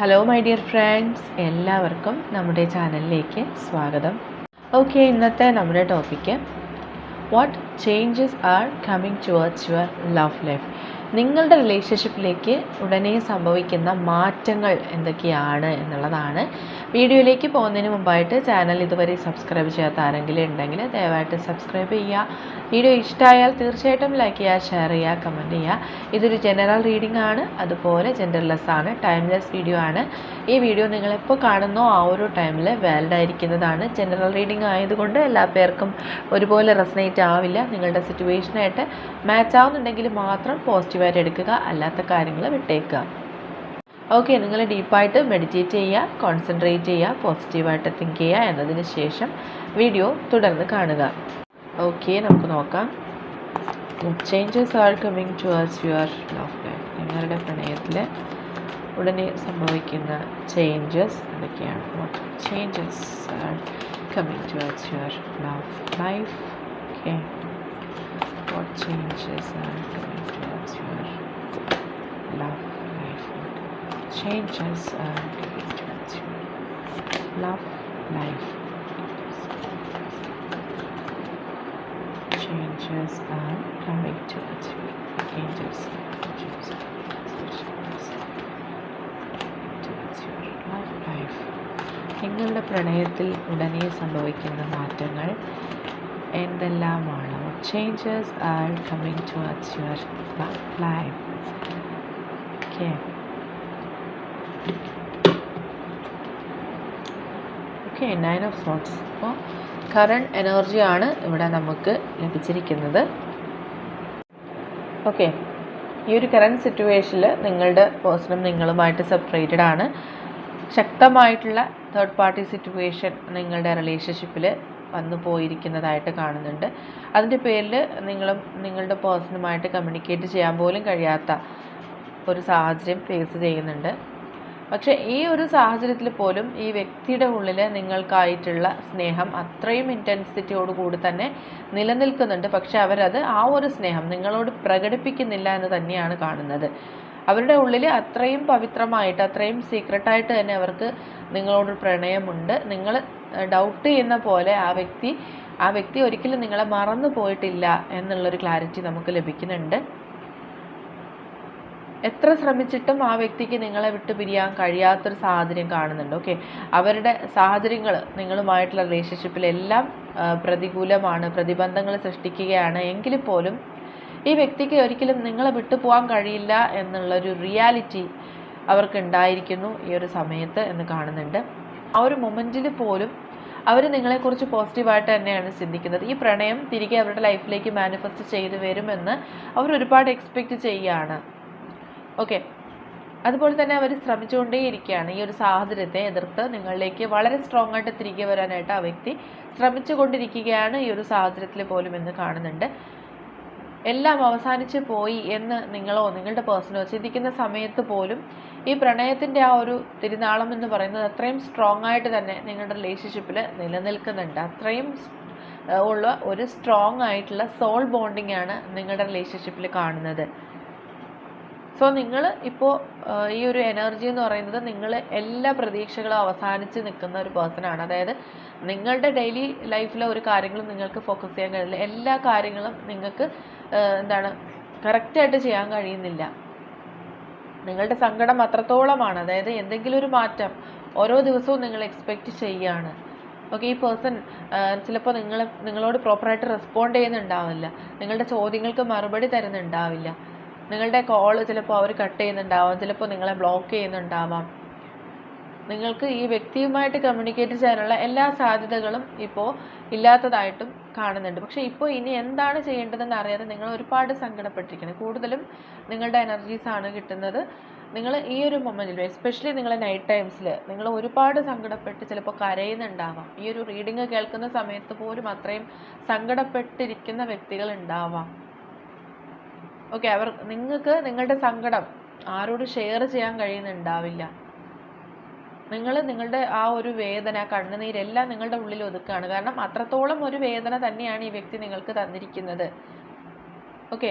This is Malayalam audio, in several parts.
ഹലോ മൈ ഡിയർ ഫ്രണ്ട്സ് എല്ലാവർക്കും നമ്മുടെ ചാനലിലേക്ക് സ്വാഗതം. ഓക്കെ ഇന്നത്തെ നമ്മുടെ topic what changes are coming towards your love life നിങ്ങളുടെ റിലേഷൻഷിപ്പിലേക്ക് ഉടനെ സംഭവിക്കുന്ന മാറ്റങ്ങൾ എന്തൊക്കെയാണ് എന്നുള്ളതാണ്. വീഡിയോയിലേക്ക് പോകുന്നതിന് മുമ്പായിട്ട് ചാനൽ ഇതുവരെ സബ്സ്ക്രൈബ് ചെയ്യാത്ത ആരെങ്കിലും ഉണ്ടെങ്കിൽ ദയവായിട്ട് സബ്സ്ക്രൈബ് ചെയ്യുക. വീഡിയോ ഇഷ്ടമായാൽ തീർച്ചയായിട്ടും ലൈക്ക് ചെയ്യുക ഷെയർ ചെയ്യുക കമന്റ് ചെയ്യുക. ഇതൊരു ജനറൽ റീഡിംഗ് ആണ്. അതുപോലെ ജെൻഡർലെസ് ആണ്. ടൈംലെസ് വീഡിയോ ആണ്. ഈ വീഡിയോ നിങ്ങൾ നിങ്ങളെപ്പോൾ കാണുന്നോ ആ ഒരു ടൈമിൽ വാലിഡ് ആയിരിക്കുന്നതാണ്. ജനറൽ റീഡിംഗ് ആയതുകൊണ്ട് എല്ലാ പേർക്കും ഒരുപോലെ റെസനേറ്റ് ആവില്ല. നിങ്ങളുടെ സിറ്റുവേഷനായിട്ട് മാച്ച് ആവുന്നുണ്ടെങ്കിൽ മാത്രം പോസിറ്റീവായിട്ട് എടുക്കുക. അല്ലാത്ത കാര്യങ്ങൾ വിട്ടേക്കുക. ഓക്കെ നിങ്ങൾ ഡീപ്പായിട്ട് മെഡിറ്റേറ്റ് ചെയ്യുക കോൺസെൻട്രേറ്റ് ചെയ്യുക പോസിറ്റീവായിട്ട് തിങ്ക് ചെയ്യുക എന്നതിന് ശേഷം വീഡിയോ തുടർന്ന് കാണുക. ഓക്കെ നമുക്ക് നോക്കാം. Changes are coming to us your love life നിങ്ങളുടെ പ്രണയത്തിൽ ഉടനെ സംഭവിക്കുന്ന ചേഞ്ചസ് എന്തൊക്കെയാണ് what changes are coming towards your love life okay what changes are coming towards your love life changes are coming towards your love life. Changes are coming towards you. Angels, angels, changes Life. നിങ്ങളുടെ പ്രണയത്തിൽ ഉടനെ സംഭവിക്കുന്ന മാറ്റങ്ങൾ എന്തെല്ലാമാണ്? Changes are coming towards your life okay okay nine of swords അപ്പോൾ കറണ്ട് എനർജിയാണ് ഇവിടെ നമുക്ക് ലഭിച്ചിരിക്കുന്നത്. ഓക്കെ ഈ ഒരു കറന്റ് സിറ്റുവേഷനിൽ നിങ്ങളുടെ പേഴ്സണും നിങ്ങളുമായിട്ട് സെപ്പറേറ്റഡ് ആണ്. ശക്തമായിട്ടുള്ള തേർഡ് പാർട്ടി സിറ്റുവേഷൻ നിങ്ങളുടെ റിലേഷൻഷിപ്പിൽ വന്നു പോയിരിക്കുന്നതായിട്ട് കാണുന്നുണ്ട്. അതിന്റെ പേരിൽ നിങ്ങളും നിങ്ങളുടെ പേഴ്സണുമായിട്ട് കമ്മ്യൂണിക്കേറ്റ് ചെയ്യാൻ പോലും കഴിയാത്ത ഒരു സാഹചര്യം ഫേസ് ചെയ്യുന്നുണ്ട്. പക്ഷേ ഈ ഒരു സാഹചര്യത്തിൽ പോലും ഈ വ്യക്തിയുടെ ഉള്ളിൽ നിങ്ങൾക്കായിട്ടുള്ള സ്നേഹം അത്രയും ഇന്റൻസിറ്റിയോട് കൂടി തന്നെ നിലനിൽക്കുന്നുണ്ട്. പക്ഷെ അവരത് ആ ഒരു സ്നേഹം നിങ്ങളോട് പ്രകടിപ്പിക്കുന്നില്ല എന്ന് തന്നെയാണ് കാണുന്നത്. അവരുടെ ഉള്ളിൽ അത്രയും പവിത്രമായിട്ട് അത്രയും സീക്രട്ടായിട്ട് തന്നെ അവർക്ക് നിങ്ങളോട് പ്രണയമുണ്ട്. നിങ്ങൾ ഡൗട്ട് ചെയ്യുന്ന പോലെ ആ വ്യക്തി ആ വ്യക്തി ഒരിക്കലും നിങ്ങളെ മറന്നു പോയിട്ടില്ല എന്നുള്ളൊരു ക്ലാരിറ്റി നമുക്ക് ലഭിക്കുന്നുണ്ട്. എത്ര ശ്രമിച്ചിട്ടും ആ വ്യക്തിക്ക് നിങ്ങളെ വിട്ട് പിരിയാൻ കഴിയാത്തൊരു സാഹചര്യം കാണുന്നുണ്ട്. ഓക്കെ അവരുടെ സാഹചര്യങ്ങൾ നിങ്ങളുമായിട്ടുള്ള റിലേഷൻഷിപ്പിലെല്ലാം പ്രതികൂലമാണ് പ്രതിബന്ധങ്ങൾ സൃഷ്ടിക്കുകയാണ്. എങ്കിൽ പോലും ഈ വ്യക്തിക്ക് ഒരിക്കലും നിങ്ങളെ വിട്ടു പോകാൻ കഴിയില്ല എന്നുള്ളൊരു റിയാലിറ്റി അവർക്ക് ഉണ്ടായിരിക്കുന്നു ഈ ഒരു സമയത്ത് എന്ന് കാണുന്നുണ്ട്. ആ ഒരു മൊമെന്റിൽ പോലും അവർ നിങ്ങളെക്കുറിച്ച് പോസിറ്റീവായിട്ട് തന്നെയാണ് ചിന്തിക്കുന്നത്. ഈ പ്രണയം തിരികെ അവരുടെ ലൈഫിലേക്ക് മാനിഫെസ്റ്റ് ചെയ്തു വരുമെന്ന് അവർ ഒരുപാട് എക്സ്പെക്റ്റ് ചെയ്യുകയാണ്. ഓക്കെ അതുപോലെ തന്നെ അവർ ശ്രമിച്ചുകൊണ്ടേ ഇരിക്കുകയാണ്. ഈ ഒരു സാഹചര്യത്തെ എതിർത്ത് നിങ്ങളിലേക്ക് വളരെ സ്ട്രോങ് ആയിട്ട് തിരികെ വരാനായിട്ട് ആ വ്യക്തി ശ്രമിച്ചുകൊണ്ടിരിക്കുകയാണ് ഈ ഒരു സാഹചര്യത്തിൽ പോലും എന്ന് കാണുന്നുണ്ട്. എല്ലാം അവസാനിച്ച് പോയി എന്ന് നിങ്ങളോ നിങ്ങളുടെ പേഴ്സണോ ചിന്തിക്കുന്ന സമയത്ത് പോലും ഈ പ്രണയത്തിന്റെ ആ ഒരു തിരുനാളം എന്ന് പറയുന്നത് അത്രയും സ്ട്രോങ് ആയിട്ട് തന്നെ നിങ്ങളുടെ റിലേഷൻഷിപ്പിൽ നിലനിൽക്കുന്നുണ്ട്. അത്രയും ഉള്ള ഒരു സ്ട്രോങ് ആയിട്ടുള്ള സോൾ ബോണ്ടിങ് ആണ് നിങ്ങളുടെ റിലേഷൻഷിപ്പിൽ കാണുന്നത്. സോ നിങ്ങൾ ഇപ്പോൾ ഈ ഒരു എനർജി എന്ന് പറയുന്നത് നിങ്ങൾ എല്ലാ പ്രതീക്ഷകളും അവസാനിച്ച് നിൽക്കുന്ന ഒരു പേഴ്സൺ ആണ്. അതായത് നിങ്ങളുടെ ഡെയിലി ലൈഫിലെ ഒരു കാര്യങ്ങളും നിങ്ങൾക്ക് ഫോക്കസ് ചെയ്യാൻ കഴിയില്ല. എല്ലാ കാര്യങ്ങളും നിങ്ങൾക്ക് എന്താണ് കറക്റ്റായിട്ട് ചെയ്യാൻ കഴിയുന്നില്ല. നിങ്ങളുടെ സങ്കടം അത്രത്തോളമാണ്. അതായത് എന്തെങ്കിലും ഒരു മാറ്റം ഓരോ ദിവസവും നിങ്ങൾ എക്സ്പെക്റ്റ് ചെയ്യാണ്. ഓക്കെ ഈ പേഴ്സൺ ചിലപ്പോൾ നിങ്ങൾ നിങ്ങളോട് പ്രോപ്പറായിട്ട് റെസ്പോണ്ട് ചെയ്യുന്നുണ്ടാവില്ല. നിങ്ങളുടെ ചോദ്യങ്ങൾക്ക് മറുപടി തരുന്നുണ്ടാവില്ല. നിങ്ങളുടെ കോൾ ചിലപ്പോൾ അവർ കട്ട് ചെയ്യുന്നുണ്ടാവാം ചിലപ്പോൾ നിങ്ങളെ ബ്ലോക്ക് ചെയ്യുന്നുണ്ടാവാം. നിങ്ങൾക്ക് ഈ വ്യക്തിയുമായിട്ട് കമ്മ്യൂണിക്കേറ്റ് ചെയ്യാനുള്ള എല്ലാ സാധ്യതകളും ഇപ്പോൾ ഇല്ലാത്തതായിട്ടും കാണുന്നുണ്ട്. പക്ഷേ ഇപ്പോൾ ഇനി എന്താണ് ചെയ്യേണ്ടതെന്ന് അറിയാതെ നിങ്ങൾ ഒരുപാട് സങ്കടപ്പെട്ടിരിക്കണം കൂടുതലും നിങ്ങളുടെ എനർജീസ് ആണ് കിട്ടുന്നത്. നിങ്ങൾ ഈ ഒരു മൊമെന്റിൽ എസ്പെഷ്യലി നിങ്ങൾ നൈറ്റ് ടൈംസിൽ നിങ്ങൾ ഒരുപാട് സങ്കടപ്പെട്ട് ചിലപ്പോൾ കരയുന്നുണ്ടാവാം. ഈ ഒരു റീഡിങ് കേൾക്കുന്ന സമയത്ത് പോലും അത്രയും സങ്കടപ്പെട്ടിരിക്കുന്ന വ്യക്തികൾ ഉണ്ടാവാം. ഓക്കെ അവർ നിങ്ങൾക്ക് നിങ്ങളുടെ സങ്കടം ആരോട് ഷെയർ ചെയ്യാൻ കഴിയുന്നുണ്ടാവില്ല. നിങ്ങൾ നിങ്ങളുടെ ആ ഒരു വേദന കണ്ണുനീരെല്ലാം നിങ്ങളുടെ ഉള്ളിൽ ഒതുക്കുകയാണ് കാരണം അത്രത്തോളം ഒരു വേദന തന്നെയാണ് ഈ വ്യക്തി നിങ്ങൾക്ക് തന്നിരിക്കുന്നത്. ഓക്കെ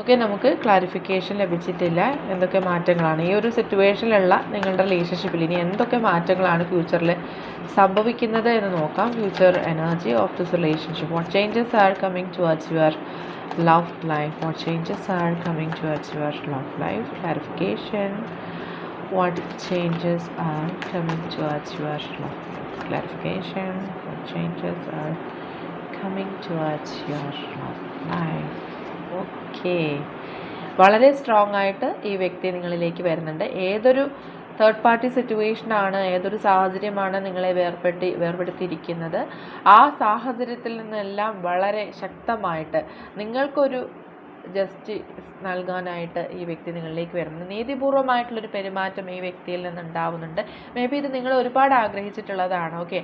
ഓക്കെ നമുക്ക് ക്ലാരിഫിക്കേഷൻ ലഭിച്ചിട്ടില്ല. എന്തൊക്കെ മാറ്റങ്ങളാണ്? ഈ ഒരു സിറ്റുവേഷനിലുള്ള നിങ്ങളുടെ റിലേഷൻഷിപ്പിൽ ഇനി എന്തൊക്കെ മാറ്റങ്ങളാണ് ഫ്യൂച്ചറിൽ സംഭവിക്കുന്നത് എന്ന് നോക്കാം. Future energy of this relationship what changes are coming towards your love life what changes are coming towards your love life clarification what changes are coming towards your love clarification. What changes are coming towards your love life? Okay വളരെ സ്ട്രോങ് ആയിട്ട് ഈ വ്യക്തി നിങ്ങളിലേക്ക് വരുന്നുണ്ട്. ഏതൊരു തേർഡ് പാർട്ടി സിറ്റുവേഷനാണ് ഏതൊരു സാഹചര്യമാണ് നിങ്ങളെ വേർപെട്ടി വേർപെടുത്തിയിരിക്കുന്നത്? ആ സാഹചര്യത്തിൽ നിന്നെല്ലാം വളരെ ശക്തമായിട്ട് നിങ്ങൾക്കൊരു ജസ്റ്റിസ് നൽകാനായിട്ട് ഈ വ്യക്തി നിങ്ങളിലേക്ക് വരുന്നത് നീതിപൂർവമായിട്ടുള്ളൊരു പെരുമാറ്റം ഈ വ്യക്തിയിൽ നിന്ന് ഉണ്ടാവുന്നുണ്ട് മേ ബി ഇത് നിങ്ങൾ ഒരുപാട് ആഗ്രഹിച്ചിട്ടുള്ളതാണ്. ഓക്കെ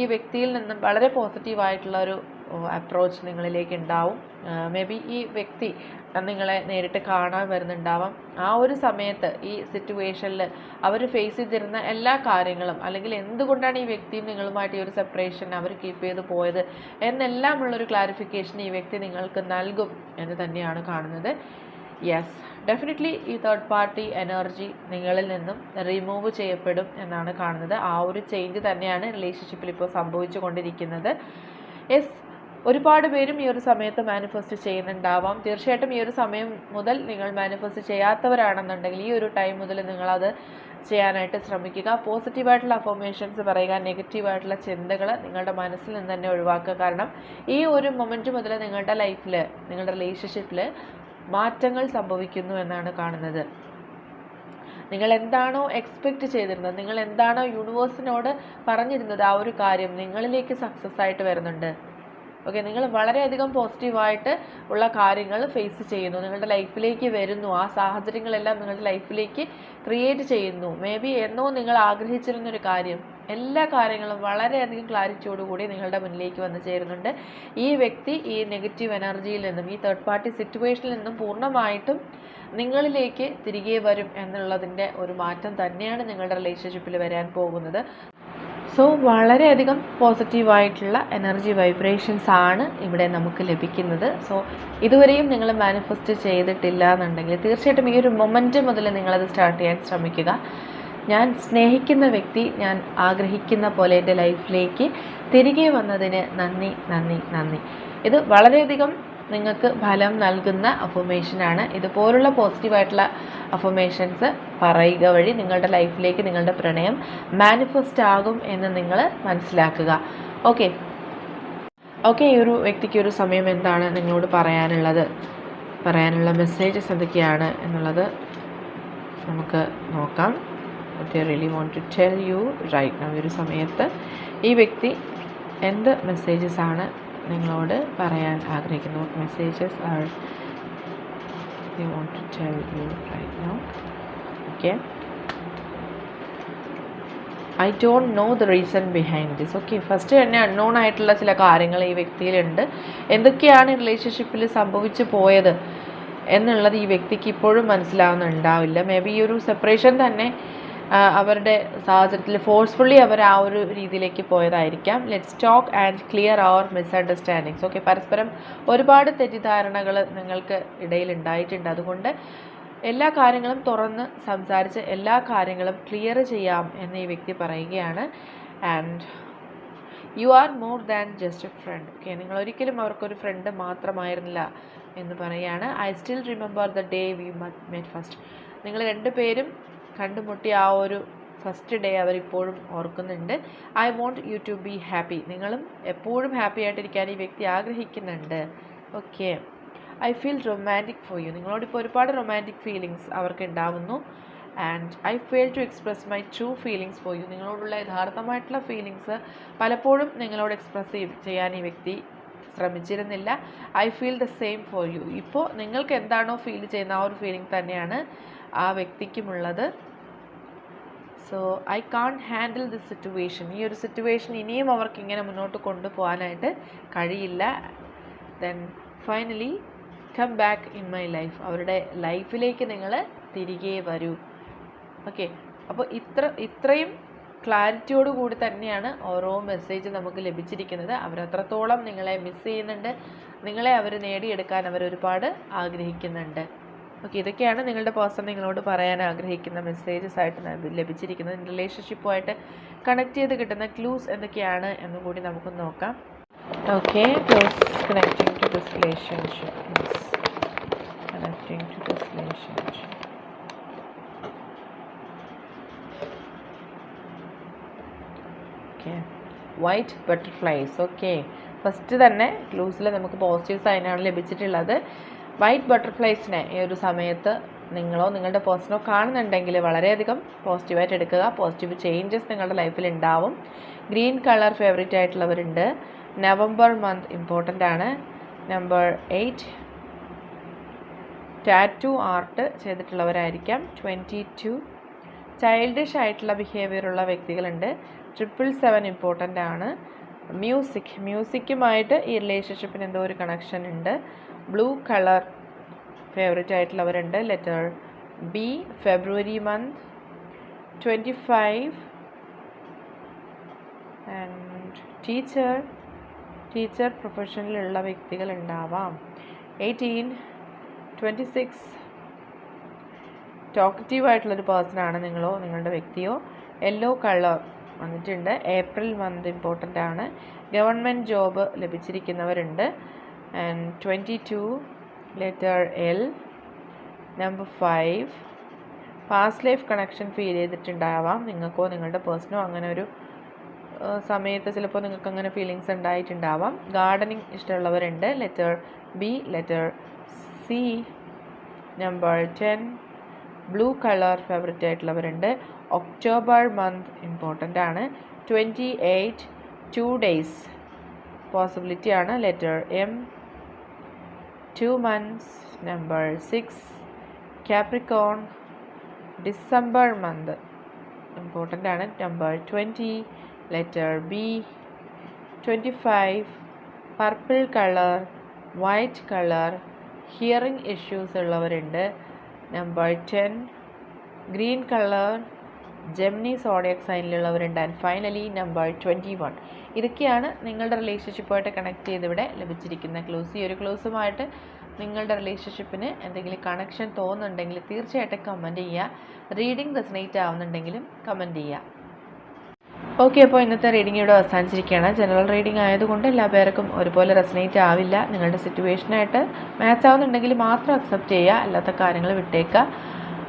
ഈ വ്യക്തിയിൽ നിന്നും വളരെ പോസിറ്റീവായിട്ടുള്ള ഒരു അപ്രോച്ച് നിങ്ങളിലേക്ക് ഉണ്ടാവും മേ ബി ഈ വ്യക്തി നിങ്ങളെ നേരിട്ട് കാണാൻ വരുന്നുണ്ടാവാം. ആ ഒരു സമയത്ത് ഈ സിറ്റുവേഷനിൽ അവർ ഫേസ് ചെയ്തിരുന്ന എല്ലാ കാര്യങ്ങളും അല്ലെങ്കിൽ എന്തുകൊണ്ടാണ് ഈ വ്യക്തിയും നിങ്ങളുമായിട്ട് ഈ ഒരു സെപ്പറേഷൻ അവർ കീപ്പ് ചെയ്ത് പോയത് എന്നെല്ലാം ഉള്ളൊരു ക്ലാരിഫിക്കേഷൻ ഈ വ്യക്തി നിങ്ങൾക്ക് നൽകും എന്ന് തന്നെയാണ് കാണുന്നത്. യെസ് ഡെഫിനറ്റ്ലി ഈ തേർഡ് പാർട്ടി എനർജി നിങ്ങളിൽ നിന്നും റിമൂവ് ചെയ്യപ്പെടും എന്നാണ് കാണുന്നത്. ആ ഒരു ചേഞ്ച് തന്നെയാണ് റിലേഷൻഷിപ്പിൽ ഇപ്പോൾ സംഭവിച്ചു കൊണ്ടിരിക്കുന്നത്. യെസ് ഒരുപാട് പേരും ഈ ഒരു സമയത്ത് മാനിഫെസ്റ്റ് ചെയ്യുന്നുണ്ടാവാം. തീർച്ചയായിട്ടും ഈ ഒരു സമയം മുതൽ നിങ്ങൾ മാനിഫെസ്റ്റ് ചെയ്യാത്തവരാണെന്നുണ്ടെങ്കിൽ ഈ ഒരു ടൈം മുതൽ നിങ്ങളത് ചെയ്യാനായിട്ട് ശ്രമിക്കുക. പോസിറ്റീവായിട്ടുള്ള അഫോർമേഷൻസ് പറയുക നെഗറ്റീവായിട്ടുള്ള ചിന്തകൾ നിങ്ങളുടെ മനസ്സിൽ നിന്ന് തന്നെ ഒഴിവാക്കുക. കാരണം ഈ ഒരു മൊമെന്റ് മുതൽ നിങ്ങളുടെ ലൈഫിൽ നിങ്ങളുടെ റിലേഷൻഷിപ്പിൽ മാറ്റങ്ങൾ സംഭവിക്കുന്നു എന്നാണ് കാണുന്നത്. നിങ്ങൾ എന്താണോ എക്സ്പെക്റ്റ് ചെയ്തിരുന്നത് നിങ്ങൾ എന്താണോ യൂണിവേഴ്സിനോട് പറഞ്ഞിരുന്നത് ആ ഒരു കാര്യം നിങ്ങളിലേക്ക് സക്സസ് ആയിട്ട് വരുന്നുണ്ട്. ഓക്കെ നിങ്ങൾ വളരെയധികം പോസിറ്റീവായിട്ട് ഉള്ള കാര്യങ്ങൾ ഫേസ് ചെയ്യുന്നു. നിങ്ങളുടെ ലൈഫിലേക്ക് വരുന്നു. ആ സാഹചര്യങ്ങളെല്ലാം നിങ്ങളുടെ ലൈഫിലേക്ക് ക്രിയേറ്റ് ചെയ്യുന്നു. മേ ബി എന്നോ നിങ്ങൾ ആഗ്രഹിച്ചിരുന്നൊരു കാര്യം. എല്ലാ കാര്യങ്ങളും വളരെയധികം ക്ലാരിറ്റിയോടുകൂടി നിങ്ങളുടെ മുന്നിലേക്ക് വന്നു ചേരുന്നുണ്ട്. ഈ വ്യക്തി ഈ നെഗറ്റീവ് എനർജിയിൽ നിന്നും ഈ തേർഡ് പാർട്ടി സിറ്റുവേഷനിൽ നിന്നും പൂർണമായിട്ടും നിങ്ങളിലേക്ക് തിരികെ വരും എന്നുള്ളതിന്റെ ഒരു മാറ്റം തന്നെയാണ് നിങ്ങളുടെ റിലേഷൻഷിപ്പിൽ വരാൻ പോകുന്നത്. സോ വളരെയധികം പോസിറ്റീവായിട്ടുള്ള എനർജി വൈബ്രേഷൻസ് ആണ് ഇവിടെ നമുക്ക് ലഭിക്കുന്നത്. സോ ഇതുവരെയും നിങ്ങൾ മാനിഫെസ്റ്റ് ചെയ്തിട്ടില്ല എന്നുണ്ടെങ്കിൽ തീർച്ചയായിട്ടും ഈ ഒരു മൊമെന്റ് മുതൽ നിങ്ങളത് സ്റ്റാർട്ട് ചെയ്യാൻ ശ്രമിക്കുക. ഞാൻ സ്നേഹിക്കുന്ന വ്യക്തി ഞാൻ ആഗ്രഹിക്കുന്ന പോലെ എന്റെ ലൈഫിലേക്ക് തിരികെ വന്നതിന് നന്ദി നന്ദി നന്ദി. ഇത് വളരെയധികം നിങ്ങൾക്ക് ഫലം നൽകുന്ന അഫർമേഷനാണ് ഇതുപോലുള്ള പോസിറ്റീവായിട്ടുള്ള അഫർമേഷൻസ് പറയുക വഴി നിങ്ങളുടെ ലൈഫിലേക്ക് നിങ്ങളുടെ പ്രണയം മാനിഫെസ്റ്റ് ആകും എന്ന് നിങ്ങൾ മനസ്സിലാക്കുക. ഓക്കെ ഓക്കെ ഈ ഒരു വ്യക്തിക്ക് ഒരു സമയം എന്താണ് നിങ്ങളോട് പറയാനുള്ളത്? പറയാനുള്ള മെസ്സേജസ് എന്തൊക്കെയാണ് എന്നുള്ളത് നമുക്ക് നോക്കാം. They really want to tell you right now ഈ ഒരു സമയത്ത് ഈ വ്യക്തി എന്ത് മെസ്സേജസ് ആണ് നിങ്ങളോട് പറയാൻ ആഗ്രഹിക്കുന്നു. Messages are I want to tell you right now okay I don't know the reason behind this okay first തന്നെ അൺനോൺ ആയിട്ടുള്ള ചില കാര്യങ്ങൾ ഈ വ്യക്തിയിലുണ്ട്. എന്തൊക്കെയാണ് റിലേഷൻഷിപ്പിൽ സംഭവിച്ചു പോയത് എന്നുള്ളത് ഈ വ്യക്തിക്ക് ഇപ്പോഴും മനസ്സിലാവുന്നുണ്ടാവില്ല. മേ ബി ഈ ഒരു സെപ്പറേഷൻ തന്നെ അവരുടെ സാഹചര്യത്തിൽ ഫോഴ്സ്ഫുള്ളി അവർ ആ ഒരു രീതിയിലേക്ക് പോയതായിരിക്കാം. Let's talk and clear our misunderstandings okay പരസ്പരം ഒരുപാട് തെറ്റിദ്ധാരണകൾ നിങ്ങൾക്ക് ഇടയിൽ ഉണ്ടായിട്ടുണ്ട്. അതുകൊണ്ട് എല്ലാ കാര്യങ്ങളും തുറന്ന് സംസാരിച്ച് എല്ലാ കാര്യങ്ങളും ക്ലിയർ ചെയ്യാം എന്ന് ഈ വ്യക്തി പറയുകയാണ്. And you are more than just a friend okay നിങ്ങൾ ഒരിക്കലും അവർക്കൊരു ഫ്രണ്ട് മാത്രമായിരുന്നില്ല എന്ന് പറയുകയാണ്. I still remember the day we met first നിങ്ങൾ രണ്ടുപേരും കണ്ടുമുട്ടിയ ആ ഒരു ഫസ്റ്റ് ഡേ അവരിപ്പോഴും ഓർക്കുന്നുണ്ട്. I want you to be happy നിങ്ങളും എപ്പോഴും ഹാപ്പി ആയിട്ടിരിക്കാൻ ഈ വ്യക്തി ആഗ്രഹിക്കുന്നുണ്ട്. Okay I feel romantic for you നിങ്ങളോടിപ്പോൾ ഒരുപാട് റൊമാന്റിക് ഫീലിങ്സ് അവർക്ക് ഉണ്ടാവുന്നു and I fail to express my true feelings for you നിങ്ങളോടുള്ള യഥാർത്ഥമായിട്ടുള്ള ഫീലിങ്സ് പലപ്പോഴും നിങ്ങളോട് എക്സ്പ്രസ് ചെയ്യാൻ ഈ വ്യക്തി ശ്രമിച്ചിരുന്നില്ല. I feel the same for you ഇപ്പോൾ നിങ്ങൾക്ക് എന്താണോ ഫീൽ ചെയ്യുന്ന ആ ഒരു ഫീലിംഗ് തന്നെയാണ്. ആ വ്യക്തിക്കുമുള്ളത്. So I can't handle this situation ഈ ഒരു സിറ്റുവേഷൻ ഇനിയും അവർക്ക് ഇങ്ങനെ മുന്നോട്ട് കൊണ്ടുപോകാനായിട്ട് കഴിയില്ല. Then finally come back in my life അവരുടെ ലൈഫിലേക്ക് നിങ്ങൾ തിരികെ വരൂ. ഓക്കെ അപ്പോൾ ഇത്ര ഇത്രയും ക്ലാരിറ്റിയോട് കൂടി തന്നെയാണ് ഓരോ മെസ്സേജ് നമുക്ക് ലഭിച്ചിരിക്കുന്നത്. അവരത്രത്തോളം നിങ്ങളെ മിസ് ചെയ്യുന്നുണ്ട്. നിങ്ങളെ അവർ നേടിയെടുക്കാൻ അവർ ഒരുപാട് ആഗ്രഹിക്കുന്നുണ്ട്. ഓക്കെ ഇതൊക്കെയാണ് നിങ്ങളുടെ പേഴ്സൺ നിങ്ങളോട് പറയാൻ ആഗ്രഹിക്കുന്ന മെസ്സേജസ് ആയിട്ട് ലഭിച്ചിരിക്കുന്നത്. റിലേഷൻഷിപ്പുമായിട്ട് കണക്ട് ചെയ്ത് കിട്ടുന്ന ക്ലൂസ് എന്തൊക്കെയാണ് എന്നും കൂടി നമുക്ക് നോക്കാം. Okay clues connecting to this relationship. Connecting to this relationship. White butterflies. Okay first തന്നെ ക്ലൂസിൽ നമുക്ക് പോസിറ്റീവ് സൈനാണ് ലഭിച്ചിട്ടുള്ളത്. വൈറ്റ് ബട്ടർഫ്ലൈസിനെ ഈ ഒരു സമയത്ത് നിങ്ങളോ നിങ്ങളുടെ പേഴ്സണോ കാണുന്നുണ്ടെങ്കിൽ വളരെയധികം പോസിറ്റീവായിട്ട് എടുക്കുക. പോസിറ്റീവ് ചേഞ്ചസ് നിങ്ങളുടെ ലൈഫിൽ ഉണ്ടാവും. ഗ്രീൻ കളർ ഫേവറേറ്റ് ആയിട്ടുള്ളവരുണ്ട്. നവംബർ മന്ത് ഇമ്പോർട്ടന്റ് ആണ്. Number eight. Tattoo art ചെയ്തിട്ടുള്ളവരായിരിക്കാം. Twenty two. Childish ആയിട്ടുള്ള ബിഹേവിയർ ഉള്ള വ്യക്തികളുണ്ട്. ട്രിപ്പിൾ സെവൻ ഇമ്പോർട്ടന്റ് ആണ്. മ്യൂസിക്. മ്യൂസിക്കുമായിട്ട് ഈ റിലേഷൻഷിപ്പിന് എന്തോ ഒരു കണക്ഷൻ ഉണ്ട്. Blue colour favourite ആയിട്ടുള്ളവരുണ്ട് letter B February month twenty five and teacher teacher പ്രൊഫഷനിലുള്ള വ്യക്തികൾ ഉണ്ടാവാം. എയ്റ്റീൻ ട്വന്റി സിക്സ് ടോക്കറ്റീവ് ആയിട്ടുള്ളൊരു പേഴ്സൺ ആണ് നിങ്ങളോ നിങ്ങളുടെ വ്യക്തിയോ. യെല്ലോ കളർ വന്നിട്ടുണ്ട്. ഏപ്രിൽ മന്ത് ഇമ്പോർട്ടന്റ് ആണ്. Government job ലഭിച്ചിരിക്കുന്നവരുണ്ട്. Twenty two letter L number five past life connection feel ചെയ്തിട്ടുണ്ടാവാം. നിങ്ങൾക്കോ നിങ്ങളുടെ പേഴ്സണോ അങ്ങനെ ഒരു സമയത്ത് ചിലപ്പോൾ നിങ്ങൾക്ക് അങ്ങനെ ഫീലിങ്സ് ഉണ്ടായിട്ടുണ്ടാവാം. Gardening ഇഷ്ടമുള്ളവരുണ്ട്. Letter B letter C number ten blue colour favourite ആയിട്ടുള്ളവരുണ്ട്. October month important ആണ്. Twenty eight two days possibility ആണ്. Letter M two months number six Capricorn December month important ആണ്. Number twenty letter B twenty five purple colour white colour hearing issues ഉള്ളവരുണ്ട്. Number ten green colour Gemini zodiac സൈനിലുള്ളവരുണ്ട് and finally number twenty one ഇതൊക്കെയാണ് നിങ്ങളുടെ റിലേഷൻഷിപ്പുമായിട്ട് കണക്ട് ചെയ്ത് ഇവിടെ ലഭിച്ചിരിക്കുന്ന ക്ലോസ് ഈ ഒരു ക്ലോസുമായിട്ട് നിങ്ങളുടെ റിലേഷൻഷിപ്പിന് എന്തെങ്കിലും കണക്ഷൻ തോന്നുന്നുണ്ടെങ്കിൽ തീർച്ചയായിട്ടും കമന്റ് ചെയ്യുക. റീഡിംഗ് റെസനേറ്റ് ആവുന്നുണ്ടെങ്കിലും കമന്റ് ചെയ്യുക. ഓക്കെ അപ്പോൾ ഇന്നത്തെ റീഡിംഗ് ഇവിടെ അവസാനിച്ചിരിക്കുകയാണ്. ജനറൽ റീഡിംഗ് ആയതുകൊണ്ട് എല്ലാ പേർക്കും ഒരുപോലെ റെസനേറ്റ് ആവില്ല. നിങ്ങളുടെ സിറ്റുവേഷനായിട്ട് മാച്ച് ആവുന്നുണ്ടെങ്കിൽ മാത്രം അക്സെപ്റ്റ് ചെയ്യുക. അല്ലാത്ത കാര്യങ്ങൾ വിട്ടേക്കുക.